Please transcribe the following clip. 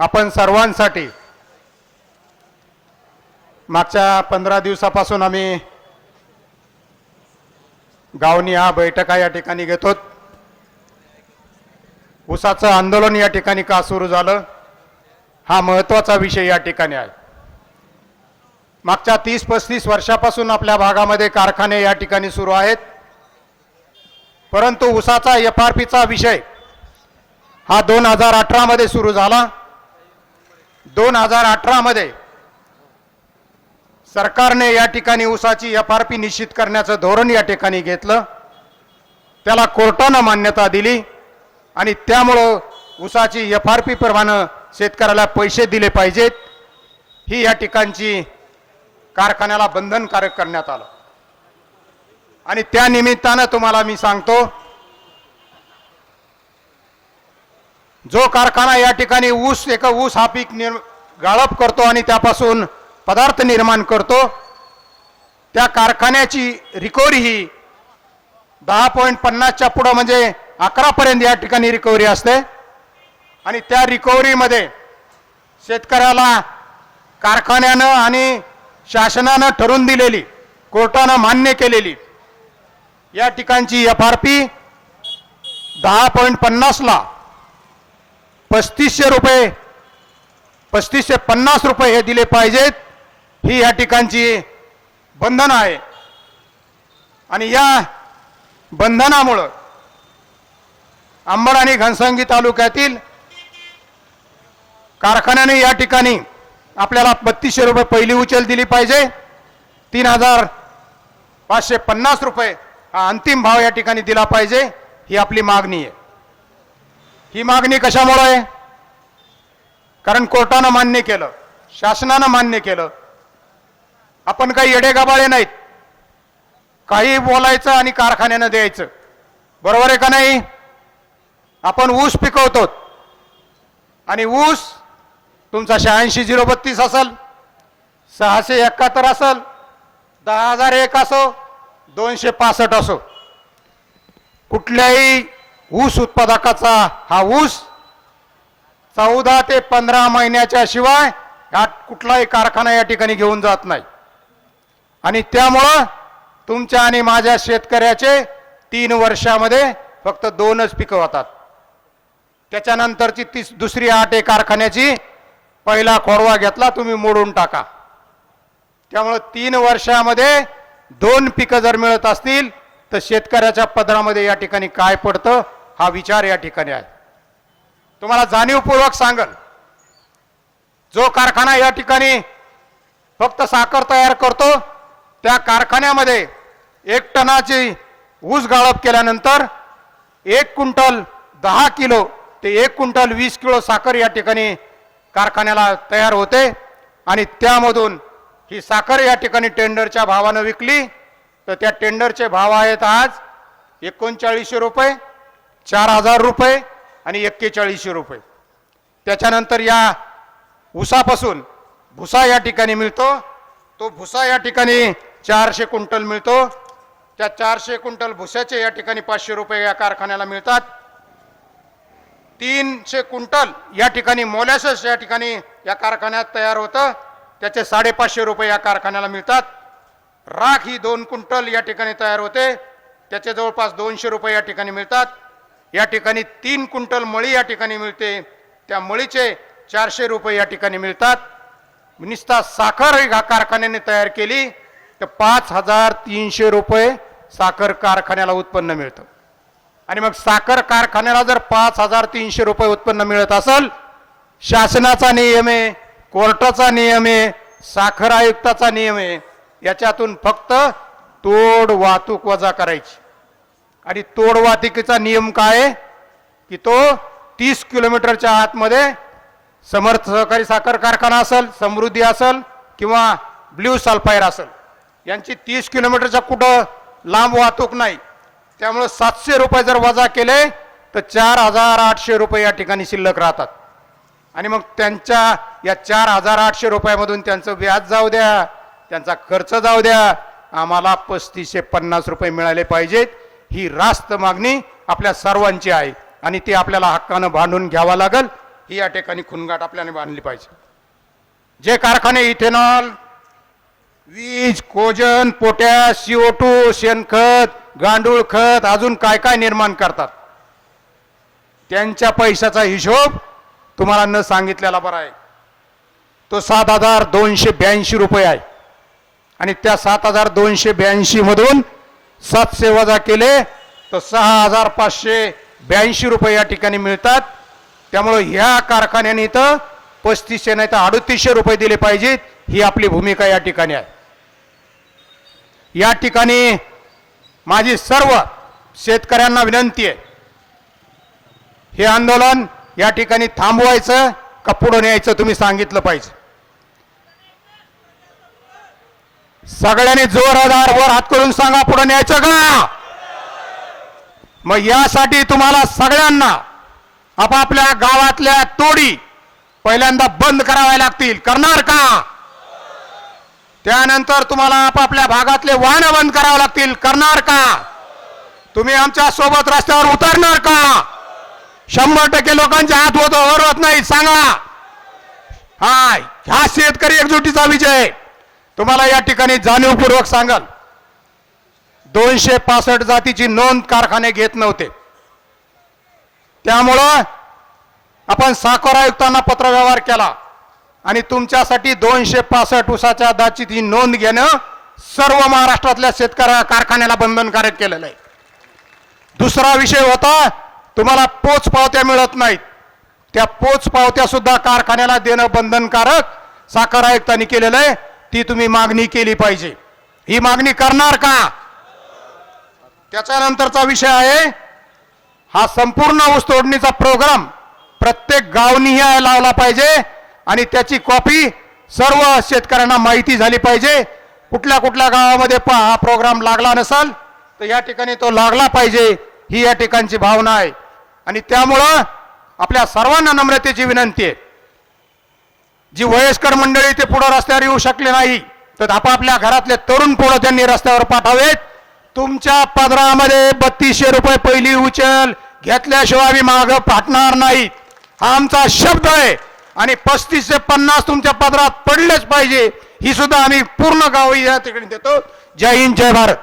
आपण सर्वांसाठी मागच्या पंधरा दिवसापासून आम्ही गावनी हा बैठका या ठिकाणी घेतो उसाचं आंदोलन या ठिकाणी का सुरू झालं हा महत्त्वाचा विषय या ठिकाणी आहे. मागच्या तीस पस्तीस वर्षापासून आपल्या भागामध्ये कारखाने या ठिकाणी सुरू आहेत. परंतु उसाचा एफ आर पीचा विषय हा दोन हजार अठरामध्ये सुरू झाला. दोन हजार अठरामध्ये सरकारने या ठिकाणी ऊसाची एफ आर पी निश्चित करण्याचं धोरण या ठिकाणी घेतलं. त्याला कोर्टानं मान्यता दिली आणि त्यामुळं ऊसाची एफ आर पी प्रमाणे शेतकऱ्याला पैसे दिले पाहिजेत. ही या ठिकाणची कारखान्याला बंधनकारक करण्यात आलं. आणि त्या निमित्तानं तुम्हाला मी सांगतो जो कारखाना या ठिकाणी ऊस एक ऊस हा पीक निर् गाळप करतो आणि त्यापासून पदार्थ निर्माण करतो त्या कारखान्याची रिकव्हरी ही दहा पॉईंट पन्नासच्या पुढं म्हणजे अकरापर्यंत या ठिकाणी रिकव्हरी असते. आणि त्या रिकव्हरीमध्ये शेतकऱ्याला कारखान्यानं आणि शासनानं ठरवून दिलेली कोर्टानं मान्य केलेली या ठिकाणची एफ आर पी दहा पॉईंट पन्नासला पस्तीसशे रुपये पस्तीसशे पन्नास रुपये हे दिले पाहिजेत. ही या ठिकाणची बंधन आहे आणि या बंधनामुळं अंबड आणि घनसंगी तालुक्यातील कारखान्याने या ठिकाणी आपल्याला बत्तीसशे रुपये पहिली उचल दिली पाहिजे. तीन हजार पाचशे पन्नास रुपये हा अंतिम भाव या ठिकाणी दिला पाहिजे. ही आपली मागणी आहे. ही मागणी कशामुळे? आहे कारण कोर्टानं मान्य केलं शासनानं मान्य केलं. आपण काही येडेगाबाळे नाहीत. काही बोलायचं आणि कारखान्यानं द्यायचं. बरोबर आहे का नाही? आपण ऊस पिकवतो आणि ऊस तुमचा शहाऐंशी झिरो बत्तीस असेल सहाशे एकाहत्तर असेल दहा हजार एक असो दोनशे पासष्ट असो. कुठल्याही ऊस उत्पादकाचा हा ऊस चौदा ते पंधरा महिन्याच्या शिवाय हा कुठलाही कारखाना या ठिकाणी घेऊन जात नाही. आणि त्यामुळं तुमच्या आणि माझ्या शेतकऱ्याचे तीन वर्षामध्ये फक्त दोनच पिकं होतात. त्याच्यानंतरची ती दुसरी आठ आहे कारखान्याची पहिला खोडवा घेतला तुम्ही मोडून टाका. त्यामुळं तीन वर्षामध्ये दोन पिकं जर मिळत असतील तर शेतकऱ्याच्या पदरामध्ये या ठिकाणी काय पडतं हा विचार या ठिकाणी आहे. तुम्हाला जाणीवपूर्वक सांगल जो कारखाना या ठिकाणी फक्त साखर तयार करतो त्या कारखान्यामध्ये एक टनाची ऊस गाळप केल्यानंतर एक क्विंटल दहा किलो ते एक क्विंटल वीस किलो साखर या ठिकाणी कारखान्याला तयार होते आणि त्यामधून ही साखर या ठिकाणी टेंडरच्या भावानं विकली. तर त्या टेंडरचे भाव आहेत आज एकोणचाळीसशे रुपये. चार हजार रुपये आणि एक्केचाळीसशे रुपये. त्याच्यानंतर या उसापासून भुसा या ठिकाणी मिळतो. तो भुसा या ठिकाणी चारशे क्विंटल मिळतो. त्या चारशे क्विंटल भुसाचे या ठिकाणी पाचशे रुपये या कारखान्याला मिळतात. तीनशे क्विंटल या ठिकाणी मोलॅसस या ठिकाणी या कारखान्यात तयार होतं. त्याचे साडेपाचशे रुपये या कारखान्याला मिळतात. राख ही दोन क्विंटल या ठिकाणी तयार होते. त्याचे जवळपास दोनशे रुपये या ठिकाणी मिळतात. या ठिकाणी तीन क्विंटल मळी या ठिकाणी मिळते. त्या मळीचे चारशे रुपये या ठिकाणी मिळतात. निस्ता साखर ह्या कारखान्याने तयार केली तर पाच हजार तीनशे रुपये साखर कारखान्याला उत्पन्न मिळतं. आणि मग साखर कारखान्याला जर पाच हजार तीनशे रुपये उत्पन्न मिळत असेल शासनाचा नियम आहे कोर्टाचा नियम आहे साखर आयुक्ताचा नियम आहे याच्यातून फक्त तोड वाहतूक वजा करायची. आणि तोड वाहतुकीचा नियम काय? आहे की तो तीस किलोमीटरच्या आतमध्ये समर्थ सहकारी साखर कारखाना असेल समृद्धी असेल किंवा ब्ल्यू सल्फायर असेल. यांची तीस किलोमीटरच्या कुठं लांब वाहतूक नाही. त्यामुळं सातशे रुपये जर वजा केले तर चार हजार आठशे रुपये या ठिकाणी शिल्लक राहतात. आणि मग त्यांच्या या चार हजार आठशे रुपयामधून त्यांचं व्याज जाऊ द्या त्यांचा खर्च जाऊ द्या आम्हाला पस्तीसशे पन्नास रुपये मिळाले पाहिजेत. ही रास्त मागणी आपल्या सर्वांची आहे आणि ती आपल्याला हक्कानं बांधून घ्यावा लागल. ही या ठिकाणी खुणगाट आपल्याने बांधली पाहिजे. जे कारखाने इथेनॉल वीज कोजन पोटॅश सीओ टू शेणखत गांडूळ खत अजून काय काय निर्माण करतात? त्यांच्या पैशाचा हिशोब तुम्हाला न सांगितलेला बरा आहे. तो सात हजार दोनशे ब्याऐंशी रुपये आहे. आणि त्या सात हजार दोनशे ब्याऐंशी मधून सातशे वजा केले तर सहा हजार पाचशे ब्याऐंशी रुपये या ठिकाणी मिळतात. त्यामुळं ह्या कारखान्याने तर पस्तीसशे नाही तर अडतीसशे रुपये दिले पाहिजेत. ही आपली भूमिका या ठिकाणी आहे. या ठिकाणी माझी सर्व शेतकऱ्यांना विनंती आहे. हे आंदोलन या ठिकाणी थांबवायचं का पुढं न्यायचं तुम्ही सांगितलं पाहिजे. सगळ्यांनी जोरदार वर हात करून सांगा पुढे न्यायचं का? मग यासाठी तुम्हाला सगळ्यांना आपापल्या गावातल्या तोडी पहिल्यांदा बंद कराव्या लागतील. करणार का? त्यानंतर तुम्हाला आपापल्या भागातले वाहनं बंद करावे लागतील. करणार का? तुम्ही आमच्यासोबत रस्त्यावर उतरणार का? शंभर टक्के लोकांचे हात होत होत नाही सांगा. हा ह्या शेतकरी एकजुटीचा विजय. तुम्हाला या ठिकाणी जाणीवपूर्वक सांगाल दोनशे पासष्ट जातीची नोंद कारखाने घेत नव्हते. त्यामुळं आपण साखर आयुक्तांना पत्रव्यवहार केला आणि तुमच्यासाठी दोनशे पासष्ट उसाच्या दाची नोंद घेणं सर्व महाराष्ट्रातल्या शेतकऱ्या कारखान्याला बंधनकारक केलेलं आहे. दुसरा विषय होता तुम्हाला पोच पावत्या मिळत नाहीत. त्या पोच पावत्या सुद्धा कारखान्याला देणं बंधनकारक साखर आयुक्तांनी केलेलं आहे. ती तुम्ही मागणी केली पाहिजे. ही मागणी करणार का? त्याच्यानंतरचा विषय आहे हा संपूर्ण ऊस तोडणीचा प्रोग्राम प्रत्येक गावनीही लावला पाहिजे आणि त्याची कॉपी सर्व शेतकऱ्यांना माहिती झाली पाहिजे. कुठल्या कुठल्या गावामध्ये प- हा प्रोग्राम लागला नसेल तर या ठिकाणी तो लागला पाहिजे ही या ठिकाणची भावना आहे. आणि त्यामुळं आपल्या सर्वांना नम्रतेची विनंती आहे. जी वयस्कर मंडळी ते पुढे रस्त्यावर येऊ शकले नाही तर आपापल्या घरातले तरुण पुढं त्यांनी रस्त्यावर पाठावेत तुमच्या पदरामध्ये बत्तीसशे रुपये पहिली उचल घेतल्याशिवाय आम्ही माग पाठणार नाही. हा आमचा शब्द आहे. आणि पस्तीस ते पन्नास तुमच्या पदरात पडलेच पाहिजे. ही सुद्धा आम्ही पूर्ण गाव या ठिकाणी देतो. जय हिंद जय भारत.